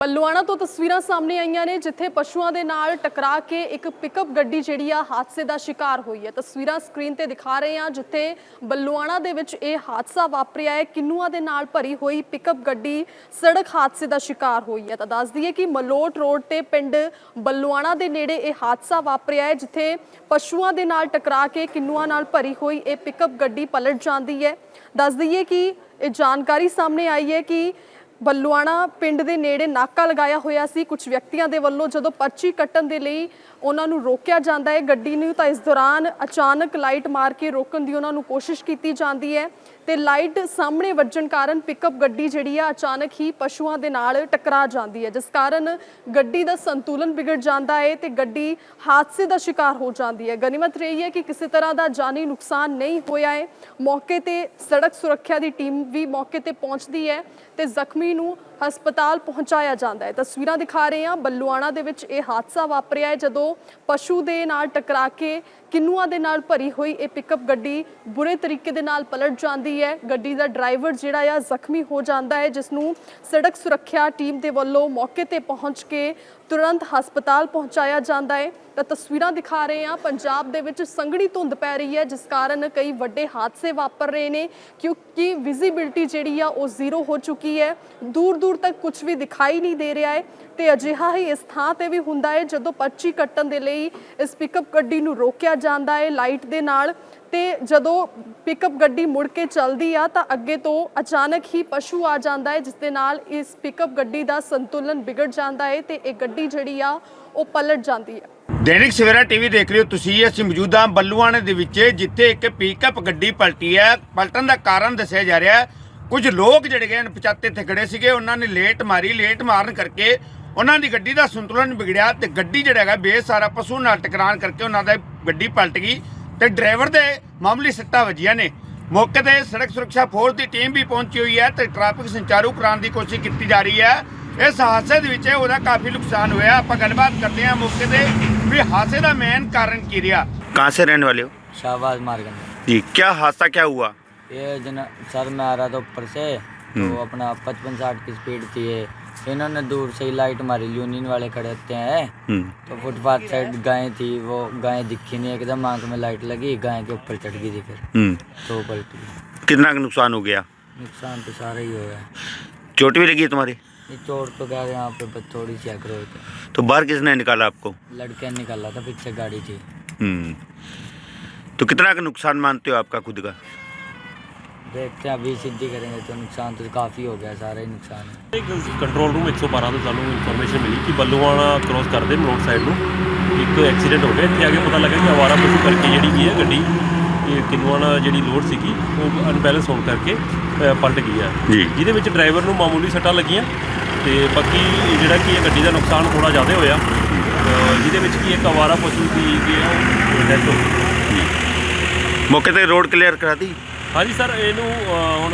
ਬੱਲੂਆਣਾ ਤੋਂ ਤਸਵੀਰਾਂ ਸਾਹਮਣੇ ਆਈਆਂ ਨੇ, ਜਿੱਥੇ ਪਸ਼ੂਆਂ ਦੇ ਨਾਲ ਟਕਰਾ ਕੇ ਇੱਕ ਪਿਕਅਪ ਗੱਡੀ ਜਿਹੜੀ ਆ, ਹਾਦਸੇ ਦਾ ਸ਼ਿਕਾਰ ਹੋਈ ਹੈ। ਤਸਵੀਰਾਂ ਸਕਰੀਨ ਤੇ ਦਿਖਾ ਰਹੇ ਹਾਂ, ਜਿੱਥੇ ਬੱਲੂਆਣਾ ਦੇ ਵਿੱਚ ਇਹ ਹਾਦਸਾ ਵਾਪਰਿਆ ਹੈ। ਕਿੰਨੂਆਂ ਦੇ ਨਾਲ ਭਰੀ ਹੋਈ ਪਿਕਅਪ ਗੱਡੀ ਸੜਕ ਹਾਦਸੇ ਦਾ ਸ਼ਿਕਾਰ ਹੋਈ ਹੈ। ਤਾਂ ਦੱਸ ਦਈਏ ਕਿ ਮਲੋਟ ਰੋਡ ਤੇ ਪਿੰਡ ਬੱਲੂਆਣਾ ਦੇ ਨੇੜੇ ਇਹ ਹਾਦਸਾ ਵਾਪਰਿਆ ਹੈ, ਜਿੱਥੇ ਪਸ਼ੂਆਂ ਦੇ ਨਾਲ ਟਕਰਾ ਕੇ ਕਿੰਨੂਆਂ ਨਾਲ ਭਰੀ ਹੋਈ ਇਹ ਪਿਕਅਪ ਗੱਡੀ ਪਲਟ ਜਾਂਦੀ ਹੈ। ਦੱਸ ਦਈਏ ਕਿ ਇਹ ਜਾਣਕਾਰੀ ਸਾਹਮਣੇ ਆਈ ਹੈ ਕਿ ਬੱਲੂਆਣਾ ਪਿੰਡ ਦੇ ਨੇੜੇ ਨਾਕਾ ਲਗਾਇਆ ਹੋਇਆ ਸੀ। ਕੁਝ ਵਿਅਕਤੀਆਂ ਦੇ ਵੱਲੋਂ ਜਦੋਂ ਪਰਚੀ ਕੱਟਣ ਦੇ ਲਈ ਉਹਨਾਂ ਨੂੰ ਰੋਕਿਆ ਜਾਂਦਾ ਹੈ, ਗੱਡੀ ਨੂੰ ਤਾਂ ਇਸ ਦੌਰਾਨ ਅਚਾਨਕ ਲਾਈਟ ਮਾਰ ਕੇ ਰੋਕਣ ਦੀ ਉਹਨਾਂ ਨੂੰ ਕੋਸ਼ਿਸ਼ ਕੀਤੀ ਜਾਂਦੀ ਹੈ ਤੇ ਲਾਈਟ ਸਾਹਮਣੇ ਵੱਜਣ ਕਾਰਨ ਪਿਕਅਪ ਗੱਡੀ ਜਿਹੜੀ ਆ ਅਚਾਨਕ ਹੀ ਪਸ਼ੂਆਂ ਦੇ ਨਾਲ ਟਕਰਾ ਜਾਂਦੀ ਹੈ। ਜਿਸ ਕਾਰਨ ਗੱਡੀ ਦਾ ਸੰਤੁਲਨ ਵਿਗੜ ਜਾਂਦਾ ਹੈ ਤੇ ਗੱਡੀ ਹਾਦਸੇ ਦਾ ਸ਼ਿਕਾਰ ਹੋ ਜਾਂਦੀ ਹੈ। ਗਨੀਮਤ ਰਹੀ ਹੈ ਕਿ ਕਿਸੇ ਤਰ੍ਹਾਂ ਦਾ ਜਾਨੀ ਨੁਕਸਾਨ ਨਹੀਂ ਹੋਇਆ ਹੈ। ਮੌਕੇ ਤੇ ਸੜਕ ਸੁਰੱਖਿਆ ਦੀ ਟੀਮ ਵੀ ਮੌਕੇ ਤੇ ਪਹੁੰਚਦੀ ਹੈ। ਤੇ ਜ਼ਖਮੀ ਨੂੰ ਹਸਪਤਾਲ ਪਹੁੰਚਾਇਆ ਜਾਂਦਾ ਹੈ। ਤਸਵੀਰਾਂ ਦਿਖਾ ਰਹੇ ਹਾਂ। ਬੱਲੂਆਣਾ ਦੇ ਵਿੱਚ ਇਹ ਹਾਦਸਾ ਵਾਪਰਿਆ ਹੈ ਜਦੋਂ ਪਸ਼ੂ ਦੇ ਨਾਲ ਟਕਰਾ ਕੇ ਕਿੰਨੂਆਂ ਦੇ ਨਾਲ ਭਰੀ ਹੋਈ ਇਹ ਪਿਕਅਪ ਗੱਡੀ ਬੁਰੇ ਤਰੀਕੇ ਦੇ ਨਾਲ ਪਲਟ ਜਾਂਦੀ ਹੈ। ਗੱਡੀ ਦਾ ਡਰਾਈਵਰ ਜਿਹੜਾ ਆ ਜ਼ਖਮੀ ਹੋ ਜਾਂਦਾ ਹੈ, ਜਿਸ ਨੂੰ ਸੜਕ ਸੁਰੱਖਿਆ ਟੀਮ ਦੇ ਵੱਲੋਂ ਮੌਕੇ ਤੇ ਪਹੁੰਚ ਕੇ ਤੁਰੰਤ ਹਸਪਤਾਲ ਪਹੁੰਚਾਇਆ ਜਾਂਦਾ ਹੈ। ਤਾਂ ਤਸਵੀਰਾਂ ਦਿਖਾ ਰਹੇ ਹਾਂ। ਪੰਜਾਬ ਦੇ ਵਿੱਚ ਸੰਘਣੀ ਧੁੰਦ ਪੈ ਰਹੀ ਹੈ, ਜਿਸ ਕਾਰਨ ਕਈ ਵੱਡੇ ਹਾਦਸੇ ਵਾਪਰ ਰਹੇ ਨੇ, ਕਿਉਂਕਿ ਵਿਜ਼ਿਬਿਲਟੀ ਜਿਹੜੀ ਆ ਉਹ ਜ਼ੀਰੋ ਹੋ ਚੁੱਕੀ ਹੈ। ਦੂਰ ਦੂਰ ਤੱਕ ਕੁਝ ਵੀ ਦਿਖਾਈ ਨਹੀਂ ਦੇ ਰਿਹਾ ਹੈ ਤੇ ਅਜਿਹਾ ਹੀ ਇਸ ਥਾਂ ਤੇ ਵੀ ਹੁੰਦਾ ਹੈ, ਜਦੋਂ ਪਰਚੀ ਕੱਟਣ ਦੇ ਲਈ ਇਸ ਪਿਕਅਪ ਗੱਡੀ ਨੂੰ ਰੋਕਿਆ ਜਾਂਦਾ ਹੈ। ਲਾਈਟ ਦੇ ਨਾਲ ਤੇ ਜਦੋਂ ਪਿਕਅਪ ਗੱਡੀ ਮੁੜ ਕੇ ਚੱਲਦੀ ਆ, ਤਾਂ ਅੱਗੇ ਤੋਂ ਅਚਾਨਕ ਹੀ ਪਸ਼ੂ ਆ ਜਾਂਦਾ ਹੈ, ਜਿਸ ਦੇ ਨਾਲ ਇਸ ਪਿਕਅਪ ਗੱਡੀ ਦਾ ਸੰਤੁਲਨ ਵਿਗੜ ਜਾਂਦਾ ਹੈ ਤੇ ਇਹ ਗੱਡੀ ਜਿਹੜੀ ਆ, ਉਹ ਪਲਟ ਜਾਂਦੀ ਹੈ। ਦੈਨਿਕ ਸਵੇਰਾ ਟੀਵੀ ਦੇਖ ਰਹੇ ਹੋ ਤੁਸੀਂ, ਅਸੀਂ ਮੌਜੂਦ ਹਾਂ ਬੱਲੂਆਣੇ ਦੇ ਵਿੱਚ, ਜਿੱਥੇ ਇੱਕ ਪਿਕਅਪ ਗੱਡੀ ਪਲਟੀ ਹੈ। ਪਲਟਣ ਦਾ ਕਾਰਨ ਦੱਸਿਆ ਜਾ ਰਿਹਾ ਹੈ, ਕੁਝ ਲੋਕ ਜਿਹੜੇ ਗਏ ਪਚਾਤੇ ਇੱਥੇ ਖੜੇ ਸੀਗੇ, ਉਹਨਾਂ ਨੇ ਲੇਟ ਮਾਰੀ, ਲੇਟ ਮਾਰਨ ਕਰਕੇ ਉਹਨਾਂ ਦੀ ਗੱਡੀ ਦਾ ਸੰਤੁਲਨ ਵਿਗੜਿਆ ਤੇ ਗੱਡੀ ਜਿਹੜਾ ਹੈਗਾ ਬੇਸਾਰਾ ਪਸ਼ੂ ਨਾਲ ਟਕਰਾਣ ਕਰਕੇ ਉਹਨਾਂ ਦਾ ਗੱਡੀ ਪਲਟ ਗਈ। ਤੇ ਡਰਾਈਵਰ ਦੇ ਮਾਮੂਲੀ ਸੱਟਾਂ ਵੱਜੀਆਂ ਨੇ ਮੌਕੇ ਤੇ ਸੜਕ ਸੁਰੱਖਿਆ ਫੋਰਸ ਦੀ ਟੀਮ ਵੀ ਪਹੁੰਚੀ ਹੋਈ ਹੈ ਤੇ ਟ੍ਰੈਫਿਕ ਸੰਚਾਰੂ ਕਰਾਉਣ ਦੀ ਕੋਸ਼ਿਸ਼ ਕੀਤੀ ਜਾ ਰਹੀ ਹੈ ਇਸ ਹਾਦਸੇ ਦੇ ਵਿੱਚ ਉਹਦਾ ਕਾਫੀ ਨੁਕਸਾਨ ਹੋਇਆ ਆਪਾਂ ਗੱਲਬਾਤ ਕਰਦੇ ਹਾਂ ਮੌਕੇ ਤੇ ਵੀ ਹਾਦਸੇ ਦਾ ਮੇਨ ਕਾਰਨ ਕੀ ਰਿਹਾ कहाँ से रहने वाले हो शाहबाज मार्ग में जी क्या हादसा क्या हुआ ये जना सर में आ रहा था ऊपर से तो हम्म। अपना पचपन साठ की स्पीड थी ये इन्होंने दूर से ही लाइट मारी यूनियन वाले खड़े होते हैं। हम्म, तो फुटपाथ साइड गाय थी वो गाय दिखी नहीं एकदम आँख में लाइट लगी गाय के ऊपर चढ़ गई थी फिर हम्म। तो पलट। गई कितना नुकसान हो गया? नुकसान तो सारा ही हो गया। चोट भी लगी है तुम्हारी? चोट तो क्या यहाँ पे थोड़ी सी हुई तो बाहर किसने निकाला आपको? लड़के ने निकाला था पीछे गाड़ी थी। हम्म। तो कितना का नुकसान मानते हो आपका खुद का? ਦੇਖਦੇ ਆ ਵੀ ਸਿੱਧੀ ਕਰਾਂਗੇ ਤਾਂ ਨੁਕਸਾਨ ਤਾਂ ਕਾਫੀ ਹੋ ਗਿਆ ਸਾਰਾ ਨੁਕਸਾਨ ਇੱਕ ਕੰਟਰੋਲ ਰੂਮ 112 ਤੋਂ ਸਾਨੂੰ ਇਨਫੋਰਮੇਸ਼ਨ ਮਿਲੀ ਕਿ ਬੱਲੂਆਣਾ ਕ੍ਰੋਸ ਕਰਦੇ ਰੋਡ ਸਾਈਡ ਨੂੰ। ਇੱਕ ਐਕਸੀਡੈਂਟ ਹੋ ਗਿਆ ਇੱਥੇ ਆ ਕੇ ਪਤਾ ਲੱਗਾ ਕਿ ਆਵਾਰਾ ਪਸ਼ੂ ਕਰਕੇ ਜਿਹੜੀ ਕੀ ਹੈ ਗੱਡੀ ਇਹ ਕਿਨੂਆਣਾ ਜਿਹੜੀ ਲੋਡ ਸੀਗੀ ਉਹ ਅਨਬੈਲੈਂਸ ਹੋਣ ਕਰਕੇ ਪਲਟ ਗਈ ਹੈ। ਜਿਹਦੇ ਵਿੱਚ ਡਰਾਈਵਰ ਨੂੰ ਮਾਮੂਲੀ ਸੱਟਾਂ ਲੱਗੀਆਂ ਤੇ ਬਾਕੀ ਜਿਹੜਾ ਕੀ ਹੈ ਗੱਡੀ ਦਾ ਨੁਕਸਾਨ ਥੋੜਾ ਜ਼ਿਆਦਾ ਹੋਇਆ ਜਿਹਦੇ ਵਿੱਚ ਕੀ ਇੱਕ ਆਵਾਰਾ ਪਸ਼ੂ ਸੀ ਕੀ ਹੈ ਡੈਥ ਹੋ ਗਈ। ਮੌਕੇ ਤੇ ਰੋਡ ਕਲੀਅਰ ਕਰਾਤੀ ਹਾਂਜੀ ਸਰ, ਇਹਨੂੰ ਹੁਣ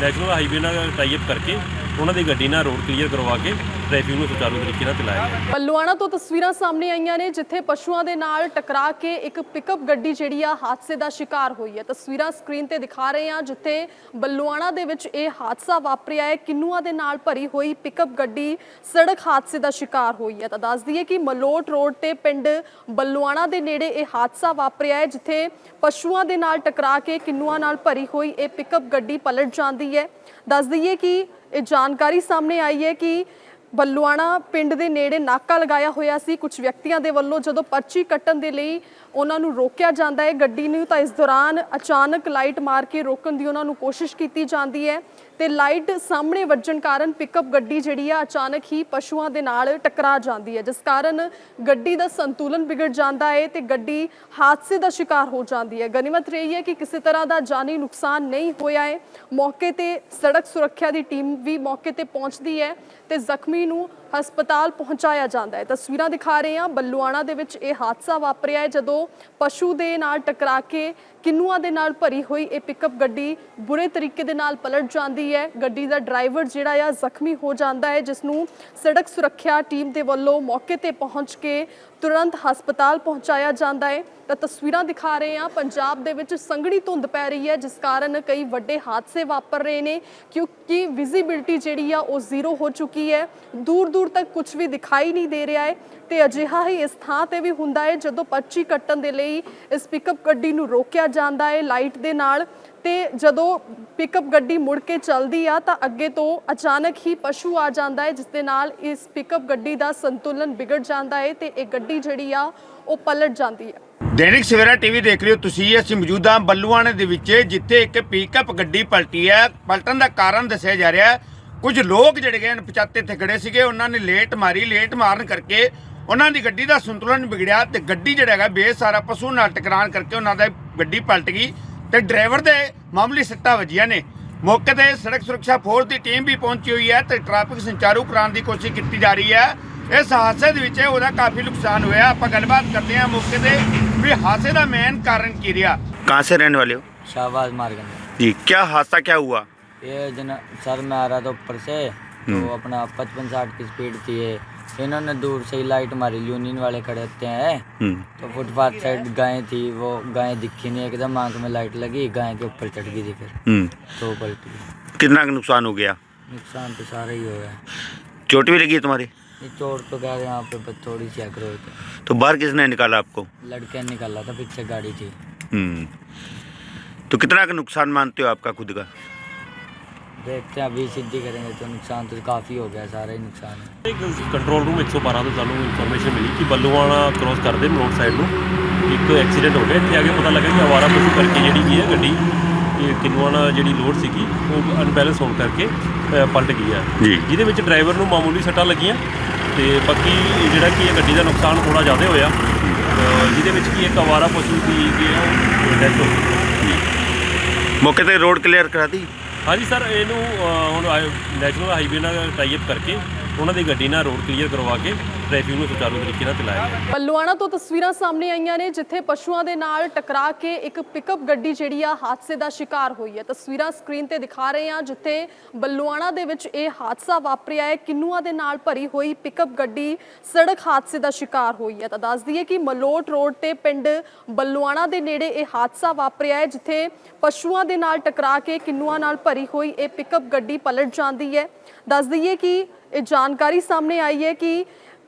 ਨੈਸ਼ਨਲ ਹਾਈਵੇ ਨਾਲ ਟਾਈ ਅਪ ਕਰਕੇ, ਉਹਨਾਂ ਦੀ ਗੱਡੀ ਨਾਲ ਰੋਡ ਕਲੀਅਰ ਕਰਵਾ ਕੇ ਟ੍ਰੈਫਿਕ ਨੂੰ ਸੁਚਾਰੂ ਤਰੀਕੇ ਨਾਲ ਚਲਾਇਆ ਗਿਆ। ਬੱਲੂਆਣਾ ਤੋਂ ਤਸਵੀਰਾਂ ਸਾਹਮਣੇ ਆਈਆਂ ਨੇ, ਜਿੱਥੇ ਪਸ਼ੂਆਂ ਦੇ ਨਾਲ ਟਕਰਾ ਕੇ ਇੱਕ ਪਿਕਅਪ ਗੱਡੀ ਜਿਹੜੀ ਆ, ਹਾਦਸੇ ਦਾ ਸ਼ਿਕਾਰ ਹੋਈ ਹੈ। ਤਸਵੀਰਾਂ ਸਕਰੀਨ ਤੇ ਦਿਖਾ ਰਹੇ ਹਾਂ, ਜਿੱਥੇ ਬੱਲੂਆਣਾ ਦੇ ਵਿੱਚ ਇਹ ਹਾਦਸਾ ਵਾਪਰਿਆ ਹੈ। ਕਿੰਨੂਆਂ ਦੇ ਨਾਲ ਭਰੀ ਹੋਈ ਪਿਕਅਪ ਗੱਡੀ ਸੜਕ ਹਾਦਸੇ ਦਾ ਸ਼ਿਕਾਰ ਹੋਈ ਹੈ। ਤਾਂ ਦੱਸ ਦਈਏ ਕਿ ਮਲੋਟ ਰੋਡ ਤੇ ਪਿੰਡ ਬੱਲੂਆਣਾ ਦੇ ਨੇੜੇ ਇਹ ਹਾਦਸਾ ਵਾਪਰਿਆ ਹੈ, ਜਿੱਥੇ ਪਸ਼ੂਆਂ ਦੇ ਨਾਲ ਟਕਰਾ ਕੇ ਕਿੰਨੂਆਂ ਨਾਲ ਭਰੀ ਹੋਈ ਇਹ ਪਿਕਅਪ ਗੱਡੀ ਪਲਟ ਜਾਂਦੀ ਹੈ। ਦੱਸ ਦਈਏ ਕਿ ਇਹ ਜਾਣਕਾਰੀ ਸਾਹਮਣੇ ਆਈ ਹੈ ਕਿ ਬੱਲੂਆਣਾ ਪਿੰਡ ਦੇ ਨੇੜੇ ਨਾਕਾ ਲਗਾਇਆ ਹੋਇਆ ਸੀ। ਕੁਝ ਵਿਅਕਤੀਆਂ ਦੇ ਵੱਲੋਂ ਜਦੋਂ ਪਰਚੀ ਕੱਟਣ ਦੇ ਲਈ ਉਹਨਾਂ ਨੂੰ ਰੋਕਿਆ ਜਾਂਦਾ ਹੈ, ਗੱਡੀ ਨੂੰ ਤਾਂ ਇਸ ਦੌਰਾਨ ਅਚਾਨਕ ਲਾਈਟ ਮਾਰ ਕੇ ਰੋਕਣ ਦੀ ਉਹਨਾਂ ਨੂੰ ਕੋਸ਼ਿਸ਼ ਕੀਤੀ ਜਾਂਦੀ ਹੈ। ਤੇ ਲਾਈਟ ਸਾਹਮਣੇ ਵੱਜਣ ਕਾਰਨ ਪਿਕਅਪ ਗੱਡੀ ਜਿਹੜੀ ਆ ਅਚਾਨਕ ਹੀ ਪਸ਼ੂਆਂ ਦੇ ਨਾਲ ਟਕਰਾ ਜਾਂਦੀ ਹੈ, ਜਿਸ ਕਾਰਨ ਗੱਡੀ ਦਾ ਸੰਤੁਲਨ ਵਿਗੜ ਜਾਂਦਾ ਹੈ ਤੇ ਗੱਡੀ ਹਾਦਸੇ ਦਾ ਸ਼ਿਕਾਰ ਹੋ ਜਾਂਦੀ ਹੈ। ਗਨੀਮਤ ਰਹੀ ਹੈ ਕਿ ਕਿਸੇ ਤਰ੍ਹਾਂ ਦਾ ਜਾਨੀ ਨੁਕਸਾਨ ਨਹੀਂ ਹੋਇਆ ਹੈ। ਮੌਕੇ ਤੇ ਸੜਕ ਸੁਰੱਖਿਆ ਦੀ ਟੀਮ ਵੀ ਮੌਕੇ ਤੇ ਪਹੁੰਚਦੀ ਹੈ ਤੇ ਜ਼ਖਮੀ ਨੂੰ ਹਸਪਤਾਲ ਪਹੁੰਚਾਇਆ ਜਾਂਦਾ ਹੈ। ਤਸਵੀਰਾਂ ਦਿਖਾ ਰਹੇ ਹਾਂ। ਬੱਲੂਆਣਾ ਦੇ ਵਿੱਚ ਇਹ ਹਾਦਸਾ ਵਾਪਰਿਆ ਹੈ ਜਦੋਂ ਪਸ਼ੂ ਦੇ ਨਾਲ ਟਕਰਾ ਕੇ ਕਿੰਨੂਆਂ ਦੇ ਨਾਲ ਭਰੀ ਹੋਈ ਇਹ ਪਿਕਅਪ ਗੱਡੀ ਬੁਰੇ ਤਰੀਕੇ ਦੇ ਨਾਲ ਪਲਟ ਜਾਂਦੀ ਹੈ। ਗੱਡੀ ਦਾ ਡਰਾਈਵਰ ਜਿਹੜਾ ਆ ਜ਼ਖਮੀ ਹੋ ਜਾਂਦਾ ਹੈ ਜਿਸ ਨੂੰ ਸੜਕ ਸੁਰੱਖਿਆ ਟੀਮ ਦੇ ਵੱਲੋਂ ਮੌਕੇ ਤੇ ਪਹੁੰਚ ਕੇ ਤੁਰੰਤ ਹਸਪਤਾਲ ਪਹੁੰਚਾਇਆ ਜਾਂਦਾ ਹੈ। ਤਾਂ ਤਸਵੀਰਾਂ ਦਿਖਾ ਰਹੇ ਹਾਂ। ਪੰਜਾਬ ਦੇ ਵਿੱਚ ਸੰਘਣੀ ਧੁੰਦ ਪੈ ਰਹੀ ਹੈ, ਜਿਸ ਕਾਰਨ ਕਈ ਵੱਡੇ ਹਾਦਸੇ ਵਾਪਰ ਰਹੇ ਨੇ, ਕਿਉਂਕਿ ਵਿਜ਼ਿਬਿਲਟੀ ਜਿਹੜੀ ਆ ਉਹ ਜ਼ੀਰੋ ਹੋ ਚੁੱਕੀ ਹੈ। ਦੂਰ ਦੂਰ ਤੱਕ ਕੁਝ ਵੀ ਦਿਖਾਈ ਨਹੀਂ ਦੇ ਰਿਹਾ ਹੈ ਤੇ ਅਜਿਹਾ ਹੀ ਇਸ ਥਾਂ ਤੇ ਵੀ ਹੁੰਦਾ ਹੈ, ਜਦੋਂ ਪਰਚੀ ਕੱਟਣ ਦੇ ਲਈ ਇਸ ਪਿਕਅਪ ਗੱਡੀ ਨੂੰ ਰੋਕਿਆ ਜਾਂਦਾ ਹੈ। ਲਾਈਟ ਦੇ ਨਾਲ ਤੇ ਜਦੋਂ ਪਿਕਅਪ ਗੱਡੀ ਮੁੜ ਕੇ ਚੱਲਦੀ ਆ, ਤਾਂ ਅੱਗੇ ਤੋਂ ਅਚਾਨਕ ਹੀ ਪਸ਼ੂ ਆ ਜਾਂਦਾ ਹੈ, ਜਿਸ ਦੇ ਨਾਲ ਇਸ ਪਿਕਅਪ ਗੱਡੀ ਦਾ ਸੰਤੁਲਨ ਵਿਗੜ ਜਾਂਦਾ ਹੈ ਤੇ ਇਹ ਗੱਡੀ ਜਿਹੜੀ ਆ, ਉਹ ਪਲਟ ਜਾਂਦੀ ਹੈ। ਦੈਨਿਕ ਸਵੇਰਾ ਟੀਵੀ ਦੇਖ ਰਹੇ ਹੋ ਤੁਸੀਂ, ਅਸੀਂ ਮੌਜੂਦਾ ਬੱਲੂਆਣੇ ਦੇ ਵਿੱਚ, ਜਿੱਥੇ ਇੱਕ ਪਿਕਅਪ ਗੱਡੀ ਪਲਟੀ ਹੈ। ਪਲਟਣ ਦਾ ਕਾਰਨ ਦੱਸਿਆ ਜਾ ਰਿਹਾ ਹੈ, ਕੁਝ ਲੋਕ ਜਿਹੜੇ ਗਏ ਪਚਾਤੇ ਇੱਥੇ ਖੜੇ ਸੀਗੇ, ਉਹਨਾਂ ਨੇ ਲੇਟ ਮਾਰੀ, ਲੇਟ ਮਾਰਨ ਕਰਕੇ ਉਹਨਾਂ ਦੀ ਗੱਡੀ ਦਾ ਸੰਤੁਲਨ ਵਿਗੜਿਆ ਤੇ ਗੱਡੀ ਜਿਹੜਾ ਹੈਗਾ ਬੇਸਾਰਾ ਪਸ਼ੂ ਨਾਲ ਟਕਰਾਣ ਕਰਕੇ ਉਹਨਾਂ ਦਾ ਗੱਡੀ ਪਲਟ ਗਈ। ਤੇ ਡਰਾਈਵਰ ਦੇ ਮਾਮੂਲੀ ਸੱਟਾਂ ਵੱਜੀਆਂ ਨੇ ਮੌਕੇ ਤੇ ਸੜਕ ਸੁਰੱਖਿਆ ਫੋਰਸ ਦੀ ਟੀਮ ਵੀ ਪਹੁੰਚੀ ਹੋਈ ਹੈ ਤੇ ਟ੍ਰੈਫਿਕ ਸੰਚਾਰੂ ਕਰਾਉਣ ਦੀ ਕੋਸ਼ਿਸ਼ ਕੀਤੀ ਜਾ ਰਹੀ ਹੈ ਇਸ ਹਾਦਸੇ ਦੇ ਵਿੱਚ ਉਹਦਾ ਕਾਫੀ ਨੁਕਸਾਨ ਹੋਇਆ ਆਪਾਂ ਗੱਲਬਾਤ ਕਰਦੇ ਹਾਂ ਮੌਕੇ ਤੇ ਵੀ ਹਾਦਸੇ ਦਾ ਮੇਨ ਕਾਰਨ ਕੀ ਰਿਹਾ कहाँ से रहने वाले हो शाहबाज मार्ग में जी क्या हादसा क्या हुआ ये जना सर में आ रहा था ऊपर से तो अपना पचपन साठ की स्पीड थी ये इन्होंने दूर से ही लाइट मारी यूनियन वाले खड़े होते हैं। तो फुटपाथ साइड गाय थी वो गाय दिखी नहीं एकदम आँख में लाइट लगी गाय के ऊपर चढ़ गई थी फिर। तो वो पलट। गई कितना नुकसान हो गया? नुकसान तो सारा ही हो गया। चोट भी लगी है तुम्हारी? चोट तो क्या यहाँ पे थोड़ी सी अकड़ थे तो बाहर किसने निकाला आपको? लड़के ने निकाला था पीछे गाड़ी थी। हम्म। तो कितना का नुकसान मानते हो आपका खुद का? ਦੇਖਦੇ ਆ ਵੀ ਸਿੱਧੀ ਕਰਾਂਗੇ ਤਾਂ ਨੁਕਸਾਨ ਤਾਂ ਕਾਫੀ ਹੋ ਗਿਆ ਸਾਰਾ ਨੁਕਸਾਨ ਇੱਕ ਕੰਟਰੋਲ ਰੂਮ 112 ਤੋਂ ਸਾਨੂੰ ਇਨਫੋਰਮੇਸ਼ਨ ਮਿਲੀ ਕਿ ਬੱਲੂਆਣਾ ਕ੍ਰੋਸ ਕਰਦੇ ਰੋਡ ਸਾਈਡ ਨੂੰ। ਇੱਕ ਐਕਸੀਡੈਂਟ ਹੋ ਗਿਆ ਇੱਥੇ ਆ ਕੇ ਪਤਾ ਲੱਗਾ ਕਿ ਆਵਾਰਾ ਪਸ਼ੂ ਕਰਕੇ ਜਿਹੜੀ ਕੀ ਹੈ ਗੱਡੀ ਇਹ ਕਿਨੂਆਣਾ ਜਿਹੜੀ ਲੋਡ ਸੀਗੀ ਉਹ ਅਨਬੈਲੈਂਸ ਹੋਣ ਕਰਕੇ ਪਲਟ ਗਈ ਹੈ। ਜਿਹਦੇ ਵਿੱਚ ਡਰਾਈਵਰ ਨੂੰ ਮਾਮੂਲੀ ਸੱਟਾਂ ਲੱਗੀਆਂ ਤੇ ਬਾਕੀ ਜਿਹੜਾ ਕੀ ਹੈ ਗੱਡੀ ਦਾ ਨੁਕਸਾਨ ਥੋੜਾ ਜ਼ਿਆਦਾ ਹੋਇਆ ਜਿਹਦੇ ਵਿੱਚ ਕੀ ਇੱਕ ਆਵਾਰਾ ਪਸ਼ੂ ਸੀ ਕੀ ਹੈ ਡੈਥ ਹੋ ਗਈ। ਮੌਕੇ ਤੇ ਰੋਡ ਕਲੀਅਰ ਕਰਾਤੀ ਹਾਂਜੀ ਸਰ, ਇਹਨੂੰ ਹੁਣ ਨੈਸ਼ਨਲ ਹਾਈਵੇ ਨਾਲ ਟਾਈ ਅਪ ਕਰਕੇ, ਉਹਨਾਂ ਦੀ ਗੱਡੀ ਨਾਲ ਰੋਡ ਕਲੀਅਰ ਕਰਵਾ ਕੇ ਟ੍ਰੈਫਿਕ ਨੂੰ ਸੁਚਾਰੂ ਤਰੀਕੇ ਨਾਲ ਚਲਾਇਆ ਗਿਆ। ਬੱਲੂਆਣਾ ਤੋਂ ਤਸਵੀਰਾਂ ਸਾਹਮਣੇ ਆਈਆਂ ਨੇ, ਜਿੱਥੇ ਪਸ਼ੂਆਂ ਦੇ ਨਾਲ ਟਕਰਾ ਕੇ ਇੱਕ ਪਿਕਅਪ ਗੱਡੀ ਜਿਹੜੀ ਆ, ਹਾਦਸੇ ਦਾ ਸ਼ਿਕਾਰ ਹੋਈ ਹੈ। ਤਸਵੀਰਾਂ ਸਕਰੀਨ ਤੇ ਦਿਖਾ ਰਹੇ ਹਾਂ, ਜਿੱਥੇ ਬੱਲੂਆਣਾ ਦੇ ਵਿੱਚ ਇਹ ਹਾਦਸਾ ਵਾਪਰਿਆ ਹੈ। ਕਿੰਨੂਆਂ ਦੇ ਨਾਲ ਭਰੀ ਹੋਈ ਪਿਕਅਪ ਗੱਡੀ ਸੜਕ ਹਾਦਸੇ ਦਾ ਸ਼ਿਕਾਰ ਹੋਈ ਹੈ। ਤਾਂ ਦੱਸ ਦਈਏ ਕਿ ਮਲੋਟ ਰੋਡ ਤੇ ਪਿੰਡ ਬੱਲੂਆਣਾ ਦੇ ਨੇੜੇ ਇਹ ਹਾਦਸਾ ਵਾਪਰਿਆ ਹੈ, ਜਿੱਥੇ ਪਸ਼ੂਆਂ ਦੇ ਨਾਲ ਟਕਰਾ ਕੇ ਕਿੰਨੂਆਂ ਨਾਲ ਭਰੀ ਹੋਈ ਇਹ ਪਿਕਅਪ ਗੱਡੀ ਪਲਟ ਜਾਂਦੀ ਹੈ। ਦੱਸ ਦਈਏ ਕਿ ਇਹ ਜਾਣਕਾਰੀ ਸਾਹਮਣੇ ਆਈ ਹੈ ਕਿ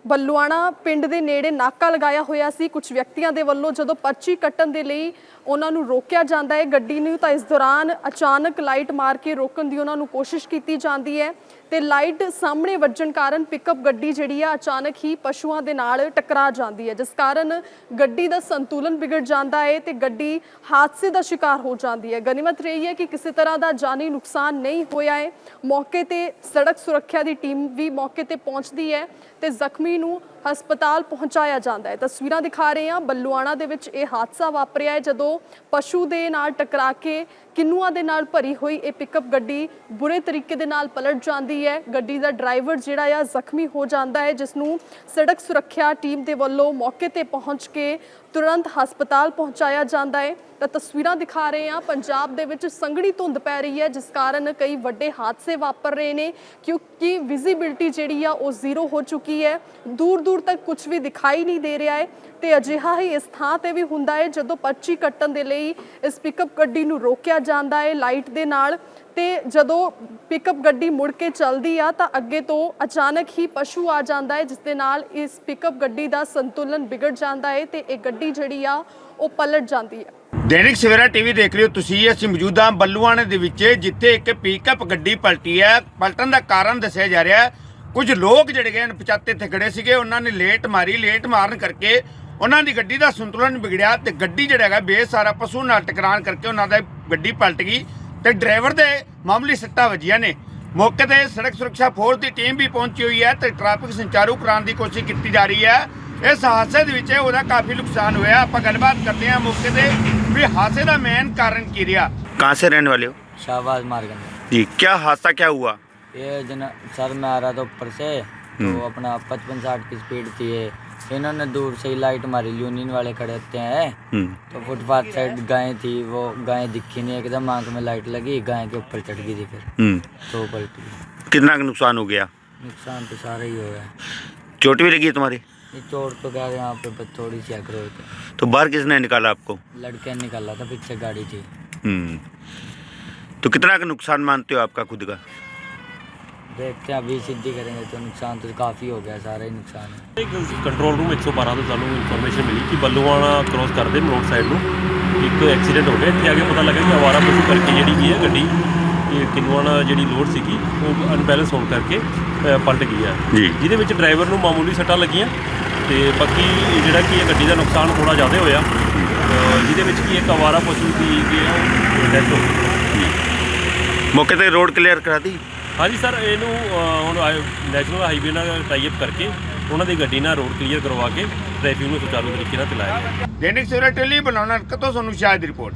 ਬੱਲੂਆਣਾ ਪਿੰਡ ਦੇ ਨੇੜੇ ਨਾਕਾ ਲਗਾਇਆ ਹੋਇਆ ਸੀ। ਕੁਝ ਵਿਅਕਤੀਆਂ ਦੇ ਵੱਲੋਂ ਜਦੋਂ ਪਰਚੀ ਕੱਟਣ ਦੇ ਲਈ ਉਹਨਾਂ ਨੂੰ ਰੋਕਿਆ ਜਾਂਦਾ ਹੈ। ਗੱਡੀ ਨੂੰ ਤਾਂ ਇਸ ਦੌਰਾਨ ਅਚਾਨਕ ਲਾਈਟ ਮਾਰ ਕੇ ਰੋਕਣ ਦੀ ਉਹਨਾਂ ਨੂੰ ਕੋਸ਼ਿਸ਼ ਕੀਤੀ ਜਾਂਦੀ ਹੈ ਤੇ ਲਾਈਟ ਸਾਹਮਣੇ ਵੱਜਣ ਕਾਰਨ ਪਿਕਅਪ ਗੱਡੀ ਜਿਹੜੀ ਆ ਅਚਾਨਕ ਹੀ ਪਸ਼ੂਆਂ ਦੇ ਨਾਲ ਟਕਰਾ ਜਾਂਦੀ ਹੈ। ਜਿਸ ਕਾਰਨ ਗੱਡੀ ਦਾ ਸੰਤੁਲਨ ਵਿਗੜ ਜਾਂਦਾ ਹੈ ਤੇ ਗੱਡੀ ਹਾਦਸੇ ਦਾ ਸ਼ਿਕਾਰ ਹੋ ਜਾਂਦੀ ਹੈ। ਗਨੀਮਤ ਰਹੀ ਹੈ ਕਿ ਕਿਸੇ ਤਰ੍ਹਾਂ ਦਾ ਜਾਨੀ ਨੁਕਸਾਨ ਨਹੀਂ ਹੋਇਆ ਹੈ। ਮੌਕੇ ਤੇ ਸੜਕ ਸੁਰੱਖਿਆ ਦੀ ਟੀਮ ਵੀ ਮੌਕੇ ਤੇ ਪਹੁੰਚਦੀ ਹੈ ਤੇ ਜ਼ਖਮੀ ਨੂੰ ਹਸਪਤਾਲ ਪਹੁੰਚਾਇਆ ਜਾਂਦਾ ਹੈ। ਤਸਵੀਰਾਂ ਦਿਖਾ ਰਹੇ ਹਾਂ। ਬੱਲੂਆਣਾ ਦੇ ਵਿੱਚ ਇਹ ਹਾਦਸਾ ਵਾਪਰਿਆ ਹੈ। ਜਦੋਂ ਪਸ਼ੂ ਦੇ ਨਾਲ ਟਕਰਾ ਕੇ ਕਿੰਨੂਆਂ ਦੇ ਨਾਲ ਭਰੀ ਹੋਈ ਇਹ ਪਿਕਅਪ ਗੱਡੀ ਬੁਰੇ ਤਰੀਕੇ ਦੇ ਨਾਲ ਪਲਟ ਜਾਂਦੀ ਹੈ। ਗੱਡੀ ਦਾ ਡਰਾਈਵਰ ਜਿਹੜਾ ਆ ਜ਼ਖਮੀ ਹੋ ਜਾਂਦਾ ਹੈ ਜਿਸ ਨੂੰ ਸੜਕ ਸੁਰੱਖਿਆ ਟੀਮ ਦੇ ਵੱਲੋਂ ਮੌਕੇ ਤੇ ਪਹੁੰਚ ਕੇ ਤੁਰੰਤ ਹਸਪਤਾਲ ਪਹੁੰਚਾਇਆ ਜਾਂਦਾ ਹੈ। ਤਾਂ ਤਸਵੀਰਾਂ ਦਿਖਾ ਰਹੇ ਹਾਂ, ਪੰਜਾਬ ਦੇ ਵਿੱਚ ਸੰਘਣੀ ਧੁੰਦ ਪੈ ਰਹੀ ਹੈ, ਜਿਸ ਕਾਰਨ ਕਈ ਵੱਡੇ ਹਾਦਸੇ ਵਾਪਰ ਰਹੇ ਨੇ, ਕਿਉਂਕਿ ਵਿਜ਼ਿਬਿਲਟੀ ਜਿਹੜੀ ਆ ਉਹ ਜ਼ੀਰੋ ਹੋ ਚੁੱਕੀ ਹੈ। ਦੂਰ ਦੂਰ ਤੱਕ ਕੁਝ ਵੀ ਦਿਖਾਈ ਨਹੀਂ ਦੇ ਰਿਹਾ ਹੈ ਤੇ ਅਜਿਹਾ ਹੀ ਇਸ ਥਾਂ ਤੇ ਵੀ ਹੁੰਦਾ ਹੈ, ਜਦੋਂ ਪਰਚੀ ਕੱਟਣ ਦੇ ਲਈ ਇਸ ਪਿਕਅਪ ਗੱਡੀ ਨੂੰ ਰੋਕਿਆ ਜਾਂਦਾ ਹੈ ਲਾਈਟ ਦੇ ਨਾਲ ਤੇ ਜਦੋਂ ਪਿਕਅਪ ਗੱਡੀ ਮੁੜ ਕੇ ਚੱਲਦੀ ਆ ਤਾਂ ਅੱਗੇ ਤੋਂ ਅਚਾਨਕ ਹੀ ਪਸ਼ੂ ਆ ਜਾਂਦਾ ਹੈ ਜਿਸ ਦੇ ਨਾਲ ਇਸ ਪਿਕਅਪ ਗੱਡੀ ਦਾ ਸੰਤੁਲਨ ਵਿਗੜ ਜਾਂਦਾ ਹੈ ਤੇ ਇਹ ਗੱਡੀ ਜਿਹੜੀ ਆ, ਉਹ ਪਲਟ ਜਾਂਦੀ ਹੈ ਦੈਨਿਕ ਸਵੇਰਾ ਟੀਵੀ ਦੇਖ ਰਹੇ ਹੋ ਤੁਸੀਂ, ਅਸੀਂ ਮੌਜੂਦਾ ਬੱਲੂਆਣੇ ਦੇ ਵਿੱਚ, ਜਿੱਥੇ ਇੱਕ ਪਿਕਅਪ ਗੱਡੀ ਪਲਟੀ ਹੈ ਪਲਟਣ ਦਾ ਕਾਰਨ ਦੱਸਿਆ ਜਾ ਰਿਹਾ ਹੈ, ਕੁਝ ਲੋਕ ਜਿਹੜੇ ਗਏ ਪਚਾਤੇ ਇੱਥੇ ਖੜੇ ਸੀਗੇ, ਉਹਨਾਂ ਨੇ ਲੇਟ ਮਾਰੀ, ਲੇਟ ਮਾਰਨ ਕਰਕੇ ਉਹਨਾਂ ਦੀ ਗੱਡੀ ਦਾ ਸੰਤੁਲਨ ਵਿਗੜਿਆ ਤੇ ਗੱਡੀ ਜਿਹੜਾ ਹੈਗਾ ਬੇਸਾਰਾ ਪਸ਼ੂ ਨਾਲ ਟਕਰਾਣ ਕਰਕੇ ਉਹਨਾਂ ਦਾ ਗੱਡੀ ਪਲਟ ਗਈ ਤੇ ਡਰਾਈਵਰ ਦੇ ਮਾਮੂਲੀ ਸੱਟਾਂ ਵੱਜੀਆਂ ਨੇ ਮੌਕੇ ਤੇ ਸੜਕ ਸੁਰੱਖਿਆ ਫੋਰਸ ਦੀ ਟੀਮ ਵੀ ਪਹੁੰਚੀ ਹੋਈ ਹੈ ਤੇ ਟ੍ਰੈਫਿਕ ਸੰਚਾਰੂ ਕਰਾਉਣ ਦੀ ਕੋਸ਼ਿਸ਼ ਕੀਤੀ ਜਾ ਰਹੀ ਹੈ ਇਸ ਹਾਦਸੇ ਦੇ ਵਿੱਚ ਉਹਦਾ ਕਾਫੀ ਨੁਕਸਾਨ ਹੋਇਆ ਆਪਾਂ ਗੱਲਬਾਤ ਕਰਦੇ ਹਾਂ ਮੌਕੇ ਤੇ ਵੀ ਹਾਦਸੇ ਦਾ ਮੇਨ ਕਾਰਨ ਕੀ ਰਿਹਾ कहाँ से रहने वाले हो शाहबाज मार्ग में जी क्या हादसा क्या हुआ ये जना सर में आ रहा था ऊपर से तो अपना पचपन साठ की स्पीड थी ये इन्होंने दूर से ही लाइट मारी यूनियन वाले खड़े होते हैं। तो फुटपाथ साइड गाय थी वो गाय दिखी नहीं एकदम आँख में लाइट लगी गाय के ऊपर चढ़ गई थी फिर तो वो पलट। गई कितना नुकसान हो गया? नुकसान तो सारा ही हो गया। चोट भी लगी है तुम्हारी? चोट तो क्या यहाँ पे थोड़ी सी अकड़ थे तो बाहर किसने निकाला आपको? लड़के ने निकाला था पीछे गाड़ी थी। हम्म। तो कितना का नुकसान मानते हो आपका खुद का? ਦੇਖਦੇ ਆ ਵੀ ਸਿੱਧੀ ਕਰਾਂਗੇ ਤਾਂ ਨੁਕਸਾਨ ਤਾਂ ਕਾਫੀ ਹੋ ਗਿਆ ਸਾਰਾ ਨੁਕਸਾਨ ਇੱਕ ਕੰਟਰੋਲ ਰੂਮ 112 ਤੋਂ ਸਾਨੂੰ ਇਨਫੋਰਮੇਸ਼ਨ ਮਿਲੀ ਕਿ ਬੱਲੂਆਣਾ ਕ੍ਰੋਸ ਕਰਦੇ ਮਰੋਡ ਸਾਈਡ ਨੂੰ। ਇੱਕ ਐਕਸੀਡੈਂਟ ਹੋ ਗਿਆ ਇੱਥੇ ਆ ਕੇ ਪਤਾ ਲੱਗਿਆ ਕਿ ਆਵਾਰਾ ਪਸ਼ੂ ਕਰਕੇ ਜਿਹੜੀ ਕੀ ਹੈ ਗੱਡੀ ਇਹ ਕਿਨੂਆਣਾ ਜਿਹੜੀ ਲੋਡ ਸੀਗੀ ਉਹ ਅਨਬੈਲੈਂਸ ਹੋਣ ਕਰਕੇ ਪਲਟ ਗਈ ਹੈ। ਜਿਹਦੇ ਵਿੱਚ ਡਰਾਈਵਰ ਨੂੰ ਮਾਮੂਲੀ ਸੱਟਾਂ ਲੱਗੀਆਂ ਤੇ ਬਾਕੀ ਜਿਹੜਾ ਕੀ ਹੈ ਗੱਡੀ ਦਾ ਨੁਕਸਾਨ ਥੋੜਾ ਜ਼ਿਆਦਾ ਹੋਇਆ ਜਿਹਦੇ ਵਿੱਚ ਕੀ ਇੱਕ ਆਵਾਰਾ ਪਸ਼ੂ ਸੀ ਕੀ ਹੈ ਡੈਥ ਹੋ ਗਈ। ਮੌਕੇ ਤੇ ਰੋਡ ਕਲੀਅਰ ਕਰਾਤੀ ਹਾਂਜੀ ਸਰ, ਇਹਨੂੰ ਹੁਣ ਨੈਸ਼ਨਲ ਹਾਈਵੇ ਨਾਲ ਟਾਈ ਅਪ ਕਰਕੇ ਉਹਨਾਂ ਦੀ ਗੱਡੀ ਨਾਲ ਰੋਡ ਕਲੀਅਰ ਕਰਵਾ ਕੇ ਟ੍ਰੈਫਿਕ ਨੂੰ ਸੁਚਾਰੂ ਤਰੀਕੇ ਨਾਲ ਚਲਾਇਆ ਗਿਆ ਦੈਨਿਕ ਸਵੇਰਾ ਟੈਲੀ ਬਣਾਉਣਾ ਕਤੋਂ ਤੁਹਾਨੂੰ ਸ਼ਾਇਦ ਰਿਪੋਰਟ